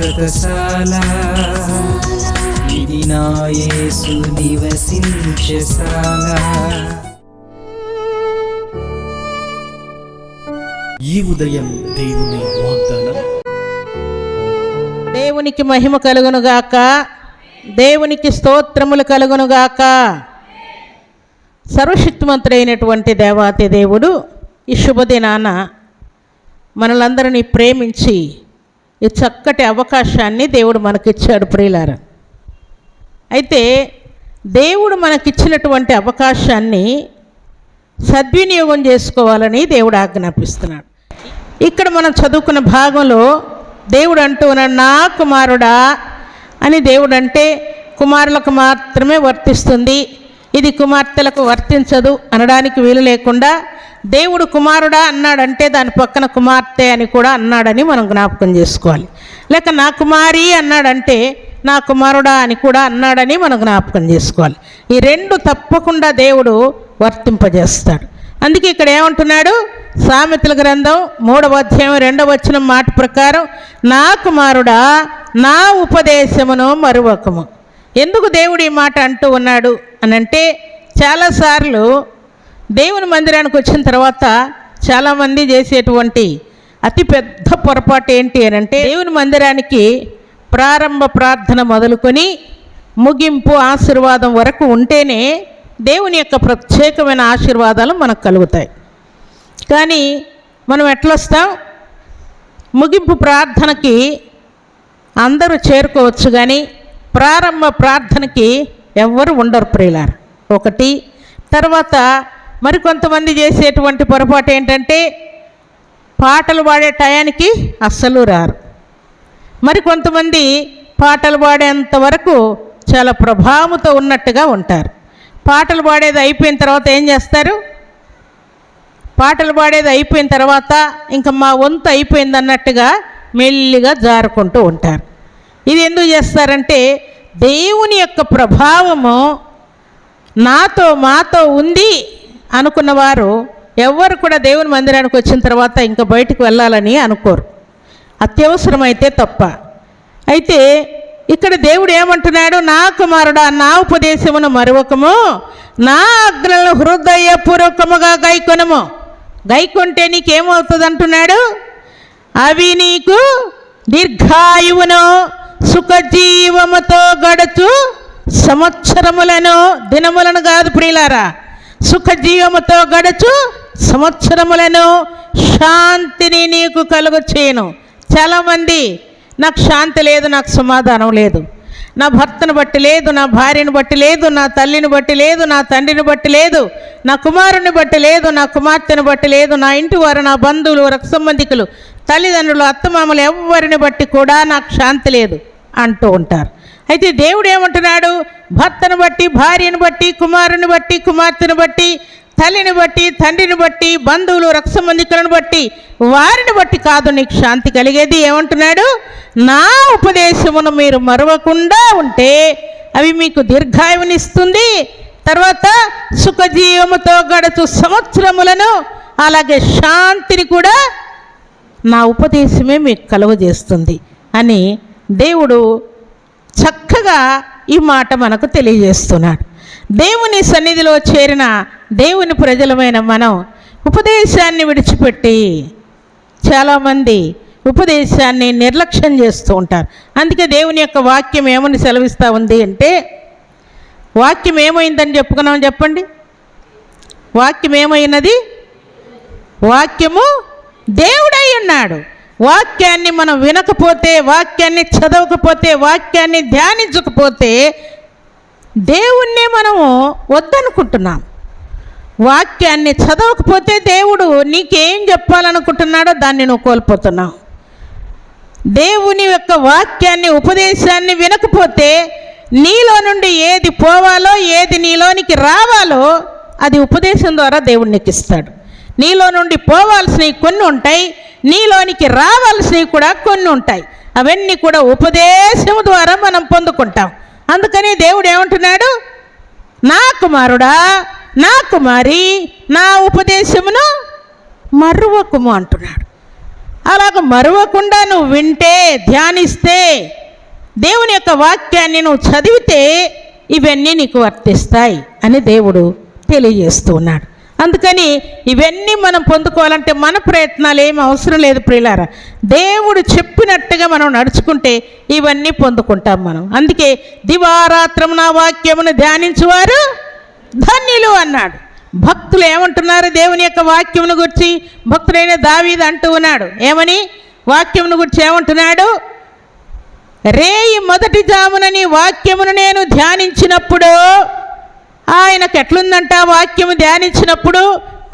శాశ్వతశాల ఇది నా యేసు నివసించశాల ఈ ఉదయం దేవుని వాగ్దానం. దేవునికి మహిమ కలుగునుగాక. దేవునికి స్తోత్రములు కలుగునుగాక. సర్వశక్తిమంతుడైనటువంటి దేవాతి దేవుడు ఈ శుభదినాన మనలందరినీ ప్రేమించి ఈ చక్కటి అవకాశాన్ని దేవుడు మనకిచ్చాడు ప్రియులార. అయితే దేవుడు మనకిచ్చినటువంటి అవకాశాన్ని సద్వినియోగం చేసుకోవాలని దేవుడు ఆజ్ఞాపిస్తున్నాడు. ఇక్కడ మనం చదువుకున్న భాగంలో దేవుడు అంటూ ఉన్నాడు నా కుమారుడా అని దేవుడు అంటే కుమారులకు మాత్రమే వర్తిస్తుంది. ఇది కుమార్తెలకు వర్తించదు అనడానికి వీలు లేకుండా దేవుడు కుమారుడా అన్నాడంటే దాని పక్కన కుమార్తె అని కూడా అన్నాడని మనం జ్ఞాపకం చేసుకోవాలి. లేక నా కుమారి అన్నాడంటే నా కుమారుడా అని కూడా అన్నాడని మనం జ్ఞాపకం చేసుకోవాలి. ఈ రెండు తప్పకుండా దేవుడు వర్తింపజేస్తాడు. అందుకే ఇక్కడ ఏమంటున్నాడు? సామెతల గ్రంథం మూడవ అధ్యాయం రెండవ వచ్చిన మాట ప్రకారం నా కుమారుడా నా ఉపదేశమును మరువకము. ఎందుకు దేవుడు ఈ మాట అంటూ ఉన్నాడు అని అంటే చాలాసార్లు దేవుని మందిరానికి వచ్చిన తర్వాత చాలామంది చేసేటువంటి అతి పెద్ద పొరపాటు ఏంటి అని అంటే దేవుని మందిరానికి ప్రారంభ ప్రార్థన మొదలుకొని ముగింపు ఆశీర్వాదం వరకు ఉంటేనే దేవుని యొక్క ప్రత్యేకమైన ఆశీర్వాదాలు మనకు కలుగుతాయి. కానీ మనం ఎట్లొస్తాం ముగింపు ప్రార్థనకి అందరూ చేరుకోవచ్చు కానీ ప్రారంభ ప్రార్థనకి ఎవ్వరు ఉండరు ప్రియులారు. ఒకటి తర్వాత మరికొంతమంది చేసేటువంటి పొరపాటు ఏంటంటే పాటలు పాడే టయానికి అస్సలు రారు. మరికొంతమంది పాటలు పాడేంత వరకు చాలా ప్రభావంతో ఉన్నట్టుగా ఉంటారు. పాటలు పాడేది అయిపోయిన తర్వాత ఏం చేస్తారు? పాటలు పాడేది అయిపోయిన తర్వాత ఇంకా మా వంతు అయిపోయింది అన్నట్టుగా మెల్లిగా జారుకుంటూ ఉంటారు. ఇది ఎందుకు చేస్తారంటే దేవుని యొక్క ప్రభావము నాతో మాతో ఉంది అనుకున్నవారు ఎవ్వరు కూడా దేవుని మందిరానికి వచ్చిన తర్వాత ఇంకా బయటకు వెళ్ళాలని అనుకోరు. అత్యవసరమైతే తప్ప. అయితే ఇక్కడ దేవుడు ఏమంటున్నాడు? నా కుమారుడా నా ఉపదేశమును మరొకము నా ఆజ్ఞలను హృదయపూర్వకముగా గైకొనము. గైకొంటే నీకేమవుతుంది అంటున్నాడు అవి నీకు దీర్ఘాయువును సుఖజీవముతో గడుచు సంవత్సరములను దినములను కాదు ప్రియులారా. సుఖజీవముతో గడుచు సంవత్సరములను శాంతిని నీకు కలుగు చేయను చాలామంది నాకు శాంతి లేదు నాకు సమాధానం లేదు. నా భర్తను బట్టి లేదు నా భార్యను బట్టి లేదు నా తల్లిని బట్టి లేదు నా తండ్రిని బట్టి లేదు నా కుమారుని బట్టి లేదు నా కుమార్తెను బట్టి లేదు నా ఇంటి వారు నా బంధువులు రక్త సంబంధికులు తల్లిదండ్రులు అత్తమామలు ఎవరిని బట్టి కూడా నాకు శాంతి లేదు. అంటూ ఉంటారు. అయితే దేవుడు ఏమంటున్నాడు? భర్తను బట్టి భార్యను బట్టి కుమారుని బట్టి కుమార్తెను బట్టి తల్లిని బట్టి తండ్రిని బట్టి బంధువులు రక్తసంబంధికులను బట్టి వారిని బట్టి కాదు నీకు శాంతి కలిగేది. ఏమంటున్నాడు? నా ఉపదేశమును మీరు మరవకుండా ఉంటే అవి మీకు దీర్ఘాయువునిస్తుంది. తర్వాత సుఖజీవముతో గడుచు సంవత్సరములను అలాగే శాంతిని కూడా నా ఉపదేశమే మీకు కలుగజేస్తుంది అని దేవుడు చక్కగా ఈ మాట మనకు తెలియజేస్తున్నాడు. దేవుని సన్నిధిలో చేరిన దేవుని ప్రజలమైన మనం ఉపదేశాన్ని విడిచిపెట్టి చాలామంది ఉపదేశాన్ని నిర్లక్ష్యం చేస్తూ ఉంటారు. అందుకే దేవుని యొక్క వాక్యం ఏమని సెలవిస్తూ ఉంది అంటే వాక్యం ఏమైందని చెప్పుకున్నాం చెప్పండి? వాక్యం ఏమైనది? వాక్యము దేవుడై ఉన్నాడు. వాక్యాన్ని మనం వినకపోతే వాక్యాన్ని చదవకపోతే వాక్యాన్ని ధ్యానించకపోతే దేవుణ్ణి మనము వద్దనుకుంటున్నాం. వాక్యాన్ని చదవకపోతే దేవుడు నీకేం చెప్పాలనుకుంటున్నాడో దాన్ని నువ్వు కోల్పోతున్నావు. దేవుని యొక్క వాక్యాన్ని ఉపదేశాన్ని వినకపోతే నీలో నుండి ఏది పోవాలో ఏది నీలోనికి రావాలో అది ఉపదేశం ద్వారా దేవుడు నీకు ఇస్తాడు నీలో నుండి పోవాల్సినవి కొన్ని ఉంటాయి నీలోనికి రావాల్సినవి కూడా కొన్ని ఉంటాయి. అవన్నీ కూడా ఉపదేశం ద్వారా మనం పొందుకుంటాం. అందుకని దేవుడు ఏమంటున్నాడు? నా కుమారుడా నా కుమారి నా ఉపదేశమును మరువకుము అంటున్నాడు. అలాగ మరువకుండా నువ్వు వింటే ధ్యానిస్తే దేవుని యొక్క వాక్యాన్ని నువ్వు చదివితే ఇవన్నీ నీకు వర్తిస్తాయి అని దేవుడు తెలియజేస్తూ ఉన్నాడు. అందుకని ఇవన్నీ మనం పొందుకోవాలంటే మన ప్రయత్నాలు ఏమి అవసరం లేదు ప్రియులారా. దేవుడు చెప్పినట్టుగా మనం నడుచుకుంటే ఇవన్నీ పొందుకుంటాం మనం. అందుకే దివారాత్రం నా వాక్యమును ధ్యానించువారు ధన్యులు అన్నాడు. భక్తులు ఏమంటున్నారు దేవుని యొక్క వాక్యమును గురించి? భక్తుడైన దావీది అంటూ ఉన్నాడు. ఏమని? వాక్యమును గురించి ఏమంటున్నాడు? రేయి మొదటి జామునని వాక్యమును నేను ధ్యానించినప్పుడు ఆయనకు ఎట్లుందంట వాక్యము ధ్యానించినప్పుడు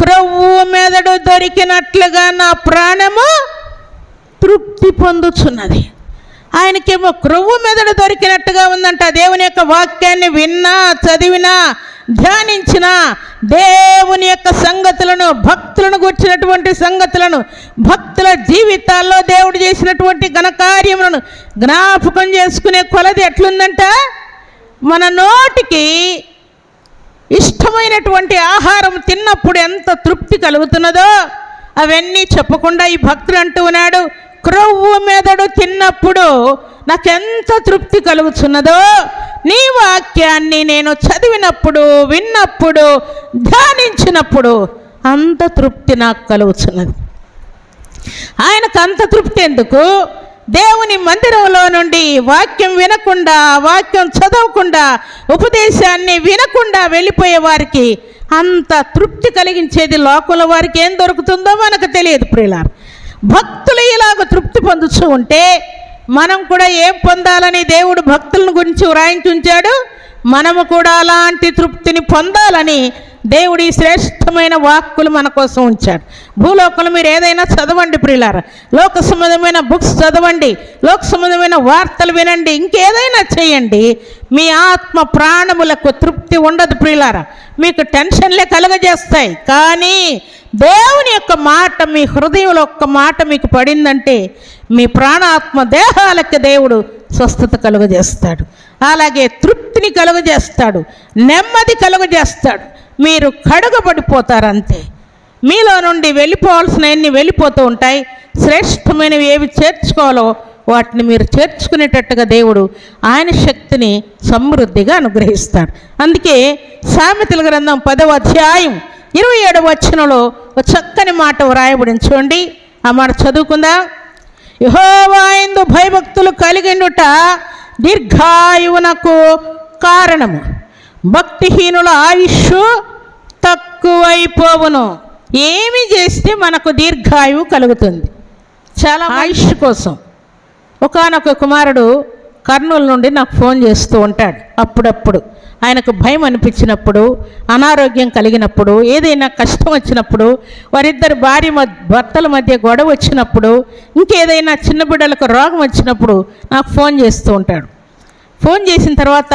క్రొవ్వు మెదడు దొరికినట్లుగా నా ప్రాణము తృప్తి పొందుచున్నది. ఆయనకేమో క్రొవ్వు మెదడు దొరికినట్టుగా ఉందంట. దేవుని యొక్క వాక్యాన్ని విన్నా చదివినా ధ్యానించిన దేవుని యొక్క సంగతులను భక్తులను గుర్చినటువంటి సంగతులను భక్తుల జీవితాల్లో దేవుడు చేసినటువంటి ఘనకార్యములను జ్ఞాపకం చేసుకునే కొలది ఎట్లుందంట? మన నోటికి ఇష్టమైనటువంటి ఆహారం తిన్నప్పుడు ఎంత తృప్తి కలుగుతున్నదో అవన్నీ చెప్పకుండా ఈ భక్తుడు అంటూ ఉన్నాడు క్రొవ్వు మెదడు తిన్నప్పుడు నాకెంత తృప్తి కలుగుతున్నదో నీ వాక్యాన్ని నేను చదివినప్పుడు విన్నప్పుడు ధ్యానించినప్పుడు అంత తృప్తి నాకు కలుగుతున్నది. ఆయనకు అంత తృప్తి ఎందుకు? దేవుని మందిరంలో నుండి వాక్యం వినకుండా వాక్యం చదవకుండా ఉపదేశాన్ని వినకుండా వెళ్ళిపోయే వారికి అంత తృప్తి కలిగించేది లోకంలో వారికి ఏం దొరుకుతుందో మనకు తెలియదు ప్రియులారు. భక్తులు ఇలాగ తృప్తి పొందుతూ ఉంటే మనం కూడా ఏం పొందాలని దేవుడు భక్తులను గురించి వ్రాయించుంచాడు? మనము కూడా అలాంటి తృప్తిని పొందాలని దేవుడి శ్రేష్టమైన వాక్కులు మన కోసం ఉంచాడు. భూలోకంలో మీరు ఏదైనా చదవండి ప్రియులారా. లోక సంబంధమైన బుక్స్ చదవండి. లోక సంబంధమైన వార్తలు వినండి. ఇంకేదైనా చేయండి. మీ ఆత్మ ప్రాణములకు తృప్తి ఉండదు ప్రియులారా. మీకు టెన్షన్లే కలుగజేస్తాయి. కానీ దేవుని యొక్క మాట మీ హృదయంలో ఒక్క మాట మీకు పడిందంటే మీ ప్రాణాత్మ దేహాలకు దేవుడు స్వస్థత కలుగజేస్తాడు. అలాగే తృప్తిని కలుగజేస్తాడు. నెమ్మది కలుగజేస్తాడు. మీరు కడుగబడిపోతారంతే. మీలో నుండి వెళ్ళిపోవాల్సినవన్నీ వెళ్ళిపోతూ ఉంటాయి శ్రేష్టమైనవి ఏవి చేర్చుకోవాలో వాటిని మీరు చేర్చుకునేటట్టుగా దేవుడు ఆయన శక్తిని సమృద్ధిగా అనుగ్రహిస్తాడు. అందుకే సామెతల గ్రంథం పదవ అధ్యాయం ఇరవై ఏడవ వచనంలో ఒక చక్కని మాట వ్రాయబడింది. చూడండి ఆ మాట చదువుకుందా. యహోవాయందు భయభక్తులు కలిగినుట దీర్ఘాయువునకు కారణము. భక్తిహీనుల ఆయుష్ తక్కువైపోవును. ఏమి చేస్తే మనకు దీర్ఘాయువు కలుగుతుంది? చాలా ఆయుష్ కోసం. ఒకానొక కుమారుడు కర్నూలు నుండి నాకు ఫోన్ చేస్తూ ఉంటాడు. అప్పుడప్పుడు ఆయనకు భయం అనిపించినప్పుడు అనారోగ్యం కలిగినప్పుడు ఏదైనా కష్టం వచ్చినప్పుడు వారిద్దరు భార్య భర్తల మధ్య గొడవ వచ్చినప్పుడు ఇంకేదైనా చిన్న బిడ్డలకు రోగం వచ్చినప్పుడు నాకు ఫోన్ చేస్తూ ఉంటాడు. ఫోన్ చేసిన తర్వాత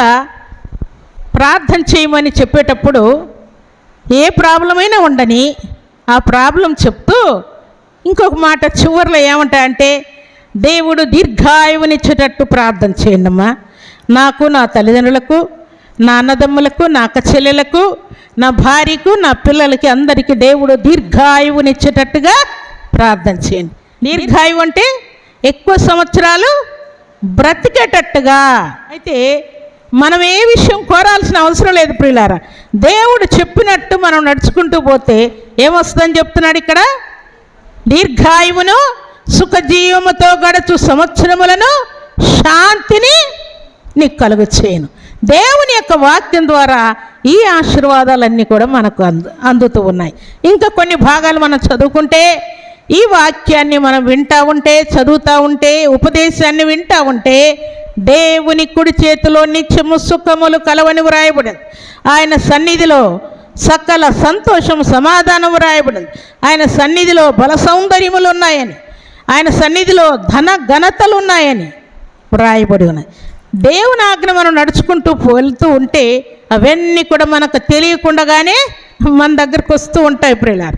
ప్రార్థన చేయమని చెప్పేటప్పుడు ఏ ప్రాబ్లమైనా ఉండని ఆ ప్రాబ్లం చెప్తూ ఇంకొక మాట చివరిలో ఏమంటా అంటే దేవుడు దీర్ఘాయువునిచ్చేటట్టు ప్రార్థన చేయండమ్మా నాకు నా తల్లిదండ్రులకు నా అన్నదమ్ములకు నా అక్క చెల్లెలకు నా భార్యకు నా పిల్లలకి అందరికీ దేవుడు దీర్ఘాయువునిచ్చేటట్టుగా ప్రార్థన చేయండి. దీర్ఘాయువు అంటే ఎక్కువ సంవత్సరాలు బ్రతికేటట్టుగా. అయితే మనం ఏ విషయం కోరాల్సిన అవసరం లేదు ప్రియులారా. దేవుడు చెప్పినట్టు మనం నడుచుకుంటూ పోతే ఏమొస్తుందని చెప్తున్నాడు ఇక్కడ? దీర్ఘాయువును సుఖజీవముతో గడచు సంవత్సరములను శాంతిని నీకు కలుగు చేయను దేవుని యొక్క వాక్యం ద్వారా ఈ ఆశీర్వాదాలన్నీ కూడా మనకు అందు అందుతూ ఉన్నాయి. ఇంకా కొన్ని భాగాలు మనం చదువుకుంటే ఈ వాక్యాన్ని మనం వింటా ఉంటే చదువుతూ ఉంటే ఉపదేశాన్ని వింటా ఉంటే దేవుని కుడి చేతిలో నిత్యము సుఖములు కలవని వ్రాయబడింది. ఆయన సన్నిధిలో సకల సంతోషం సమాధానం వ్రాయబడింది. ఆయన సన్నిధిలో బల సౌందర్యములు ఉన్నాయని ఆయన సన్నిధిలో ధన ఘనతలు ఉన్నాయని వ్రాయబడి ఉన్నాయి దేవుని ఆజ్ఞ మనం నడుచుకుంటూ వెళ్తూ ఉంటే అవన్నీ కూడా మనకు తెలియకుండానే మన దగ్గరకు వస్తూ ఉంటాయి ప్రియులారు.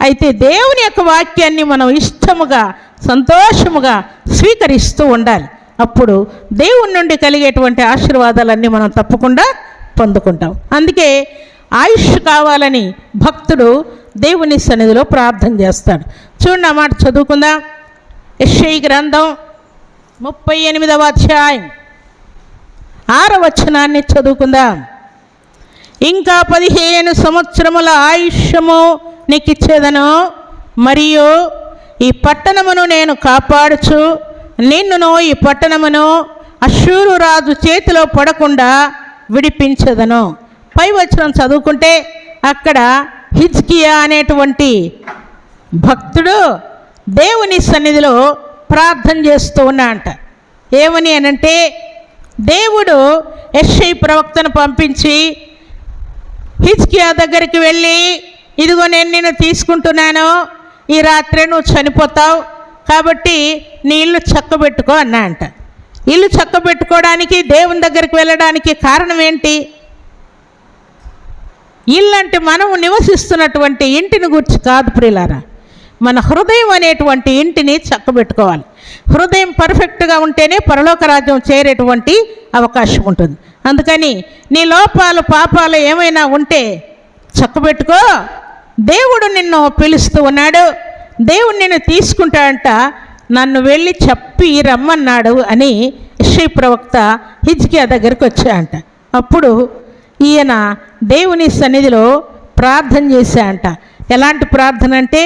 అయితే దేవుని యొక్క వాక్యాన్ని మనం ఇష్టముగా సంతోషముగా స్వీకరిస్తూ ఉండాలి. అప్పుడు దేవుని నుండి కలిగేటువంటి ఆశీర్వాదాలన్నీ మనం తప్పకుండా పొందుకుంటాం. అందుకే ఆయుష్ కావాలని భక్తుడు దేవుని సన్నిధిలో ప్రార్థన చేస్తాడు. చూడండి ఆ మాట చదువుకుందాం. యెషయి గ్రంథం ముప్పై ఎనిమిదవ అధ్యాయం. ఆరవచనాన్ని చదువుకుందాం. ఇంకా పదిహేను సంవత్సరముల ఆయుష్యము నీకు ఇచ్చేదను మరియు ఈ పట్టణమును నేను కాపాడుచు నిన్నును ఈ పట్టణమును అశూరు రాజు చేతిలో పడకుండా విడిపించదను. పై వచనం చదువుకుంటే అక్కడ హిజ్కియా అనేటువంటి భక్తుడు దేవుని సన్నిధిలో ప్రార్థన చేస్తూ ఉన్నా అంట ఏమని అనంటే దేవుడు యెషయి ప్రవక్తను పంపించి హిజ్కియా దగ్గరికి వెళ్ళి ఇదిగో నేను నిన్ను తీసుకుంటున్నాను. ఈ రాత్రి నువ్వు చనిపోతావు. కాబట్టి నీ ఇల్లు చక్కబెట్టుకో అన్నా అంట. ఇల్లు చక్కబెట్టుకోవడానికి దేవుని దగ్గరికి వెళ్ళడానికి కారణం ఏంటి? ఇల్లు అంటే మనము నివసిస్తున్నటువంటి ఇంటిని గురించి కాదు ప్రియులారా. మన హృదయం అనేటువంటి ఇంటిని చక్కబెట్టుకోవాలి. హృదయం పర్ఫెక్ట్గా ఉంటేనే పరలోక రాజ్యం చేరేటువంటి అవకాశం ఉంటుంది. అందుకని నీ లోపాలు పాపాలు ఏమైనా ఉంటే చక్కబెట్టుకో. దేవుడు నిన్ను పిలుస్తూ ఉన్నాడు. దేవుడు నిన్ను తీసుకుంటాడంట. నన్ను వెళ్ళి చెప్పి రమ్మన్నాడు అని యెషయి ప్రవక్త హిజ్కియా దగ్గరికి వచ్చాయంట అప్పుడు ఈయన దేవుని సన్నిధిలో ప్రార్థన చేశాయంట ఎలాంటి ప్రార్థన అంటే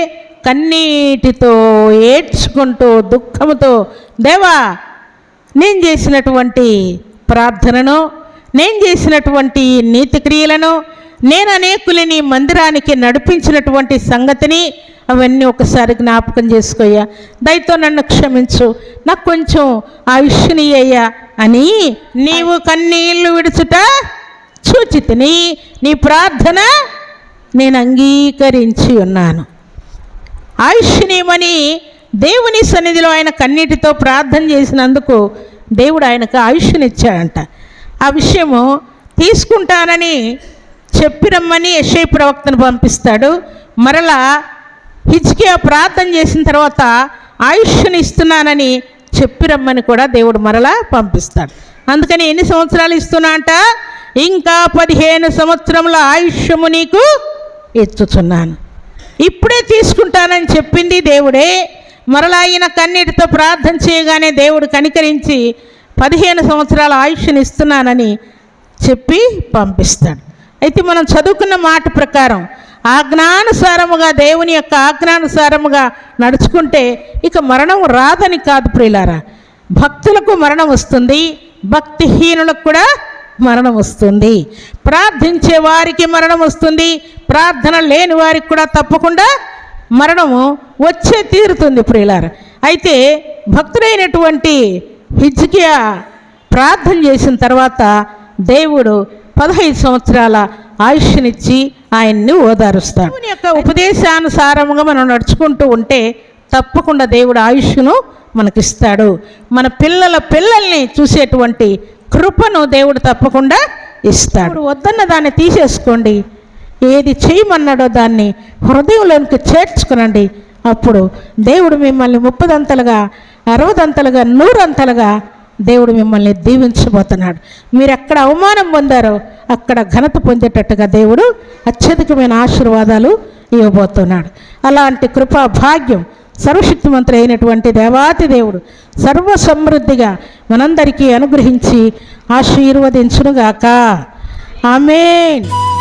కన్నీటితో ఏడ్చుకుంటూ దుఃఖంతో దేవా నేను చేసినటువంటి ప్రార్థనను నేను చేసినటువంటి నీతి క్రియలను నేను అనేకులని మందిరానికి నడిపించినటువంటి సంగతిని అవన్నీ ఒకసారి జ్ఞాపకం చేసుకోయ్యా. దయతో నన్ను క్షమించు. నాకు కొంచెం ఆయుష్నియ్యా అని నీవు కన్నీళ్ళు విడుచుట చూచితిని. నీ ప్రార్థన నేను అంగీకరించి ఉన్నాను. ఆయుష్నీయమని దేవుని సన్నిధిలో ఆయన కన్నీటితో ప్రార్థన చేసినందుకు దేవుడు ఆయనకు ఆయుష్నిచ్చాడంట. ఆ విషయము తీసుకుంటానని చెప్పి రమ్మని యశయ ప్రవక్తను పంపిస్తాడు. మరలా హిజ్కియా ప్రార్థన చేసిన తర్వాత ఆయుష్ని ఇస్తున్నానని చెప్పి రమ్మని కూడా దేవుడు మరలా పంపిస్తాడు. అందుకని ఎన్ని సంవత్సరాలు ఇస్తున్నా అంట? ఇంకా పదిహేను సంవత్సరముల ఆయుష్యము నీకు ఇచ్చుచున్నాను ఇప్పుడే తీసుకుంటానని చెప్పింది దేవుడే. మరలా ఆయన కన్నీటితో ప్రార్థన చేయగానే దేవుడు కనికరించి పదిహేను సంవత్సరాల ఆయుష్ని ఇస్తున్నానని చెప్పి పంపిస్తాడు. అయితే మనం చదువుకున్న మాట ప్రకారం ఆజ్ఞానుసారముగా దేవుని యొక్క ఆజ్ఞానుసారముగా నడుచుకుంటే ఇక మరణం రాదని కాదు ప్రియులారా. భక్తులకు మరణం వస్తుంది భక్తిహీనులకు కూడా మరణం వస్తుంది. ప్రార్థించే వారికి మరణం వస్తుంది ప్రార్థన లేని వారికి కూడా తప్పకుండా మరణము వచ్చే తీరుతుంది ప్రియులార. అయితే భక్తుడైనటువంటి హిజ్కియా ప్రార్థన చేసిన తర్వాత దేవుడు పదహైదు సంవత్సరాల ఆయుష్నిచ్చి ఆయన్ని ఓదారుస్తాడు. దేవుని యొక్క ఉపదేశానుసారముగా మనం నడుచుకుంటూ ఉంటే తప్పకుండా దేవుడు ఆయుష్ను మనకిస్తాడు. మన పిల్లల పిల్లల్ని చూసేటువంటి కృపను దేవుడు తప్పకుండా ఇస్తాడు. వద్దన్న దాన్ని తీసేసుకోండి. ఏది చేయమన్నాడో దాన్ని హృదయంలోనికి చేర్చుకునండి. అప్పుడు దేవుడు మిమ్మల్ని ముప్పదంతలుగా అరవదంతలుగా నూరంతలుగా దేవుడు మిమ్మల్ని దీవించబోతున్నాడు. మీరు ఎక్కడ అవమానం పొందారో అక్కడ ఘనత పొందేటట్టుగా దేవుడు అత్యధికమైన ఆశీర్వాదాలు ఇవ్వబోతున్నాడు. అలాంటి కృపా భాగ్యం సర్వశక్తిమంతుడు అయినటువంటి దేవాతి దేవుడు సర్వ సమృద్ధిగా మనందరికీ అనుగ్రహించి ఆశీర్వదించునుగాక. ఆమెన్.